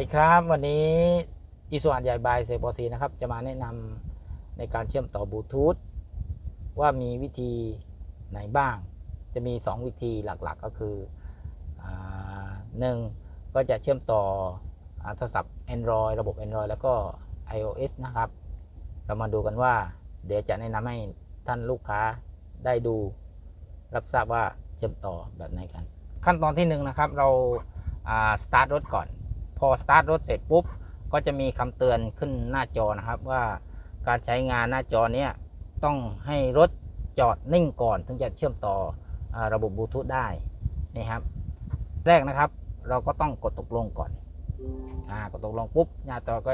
ดีครับ วันนี้อีสวนใหญ่บายเซบอซีนะครับ จะมาแนะนำในการเชื่อมต่อบลูทูธว่ามีวิธีไหนบ้าง จะมี 2 วิธีหลักๆก็คืออาหนึ่งก็จะเชื่อมต่อโทรศัพท์ Android ระบบ Android แล้วก็ iOS นะครับ เรามาดูกันว่า เดี๋ยวจะแนะนำให้ท่านลูกค้าได้ดู รับทราบว่าเชื่อมต่อแบบไหนกัน ขั้นตอนที่หนึ่งนะครับเราสตาร์ทรถก่อน พอสตาร์ทรถเสร็จปุ๊บ ก็จะมีคำเตือนขึ้นหน้าจอนะครับว่าการใช้งานหน้าจอเนี้ยต้องให้รถจอดนิ่งก่อนถึงจะเชื่อมต่ออระบบบลูทูธได้นี่ครับ แรกนะครับเราก็ต้องกดตกลงก่อนอ่ากดตกลงปุ๊บหน้าจอก็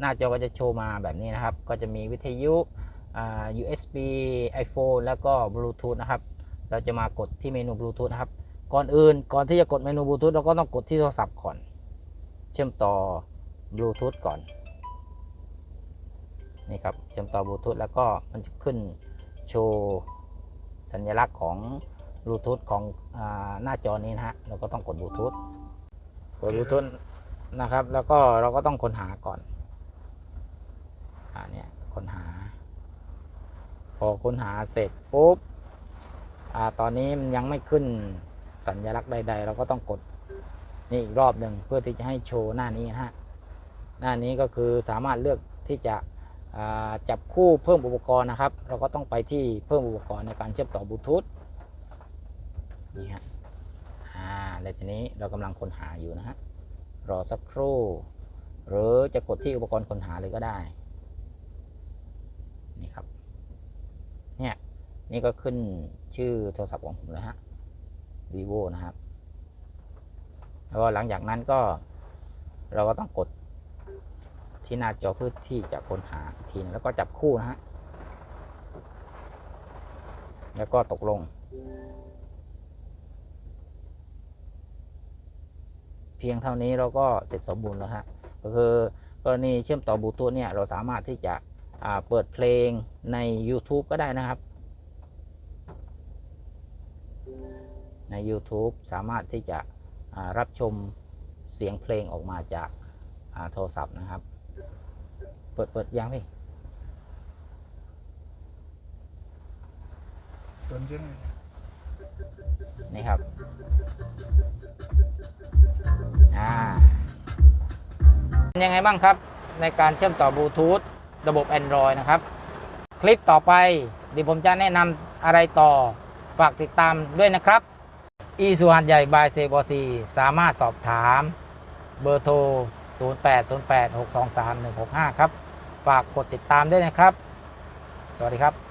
หน้าจอก็จะโชว์มาแบบนี้นะครับ ก็จะมีวิทยุอ่า USB iPhone แล้วก็บลูทูธนะครับ เราจะมากดที่เมนูบลูทูธนะครับ ก่อนอื่นก่อนที่จะกดเมนูบลูทูธเราก็ต้องกดที่โทรศัพท์ก่อน เชื่อมต่อบลูทูธก่อนนี่ครับเชื่อมต่อบลูทูธแล้วก็มันจะขึ้นโชว์สัญลักษณ์ของบลูทูธของอหน้าจอนี้นะฮะเราก็ต้องกดบลูทูธกดบลูทูธนะครับ แล้วก็เราก็ต้องค้นหาก่อนอ่าเนี่ยค้นหา พอค้นหาเสร็จปุ๊บอ่าตอนนี้มันยังไม่ขึ้นสัญลักษณ์ใด ๆ เราก็ต้องกด นี่อีกรอบหนึ่งเพื่อที่จะให้โชว์หน้านี้นะฮะหน้านี้ก็คือสามารถเลือกที่จะจับคู่เพิ่มอุปกรณ์นะครับ เราก็ต้องไปที่เพิ่มอุปกรณ์ในการเชื่อมต่อบลูทูธนี่ฮะอ่าแล้วทีนี้เรากำลังค้นหาอยู่นะฮะรอสักครู่ หรือจะกดที่อุปกรณ์ค้นหาเลยก็ได้นี่ครับเนี่ยนี่ก็ขึ้นชื่อโทรศัพท์ของผมเลยฮะ vivo นะครับ แล้วก็หลังจากนั้นก็เราก็ต้องกดที่หน้าจอเพื่อที่จะค้นหาอีกทีนแล้วก็จับคู่นะฮะ แล้วก็ตกลง เพียงเท่านี้เราก็เสร็จสมบูรณ์แล้วฮะ ก็คือกรณีเชื่อมต่อบลูทูธเนี่ยเราสามารถที่จะเปิดเพลงใน YouTube ก็ได้นะครับ ใน YouTube สามารถที่จะ รับชมเสียงเพลงออกมาจากโทรศัพท์นะครับ เปิดเปิดยังพี่จนใช่ไหมนี่ครับ อ่ายังไงบ้างครับในการเชื่อมต่อบลูทูธระบบ Android นะครับ คลิปต่อไปเดี๋ยวผมจะแนะนำอะไรต่อ ฝากติดตามด้วยนะครับ อีสุหันใหญ่บายเซบอซีสามารถสอบถามเบอร์โทร 0808623165 ครับ ฝากกดติดตามด้วยนะครับ สวัสดีครับ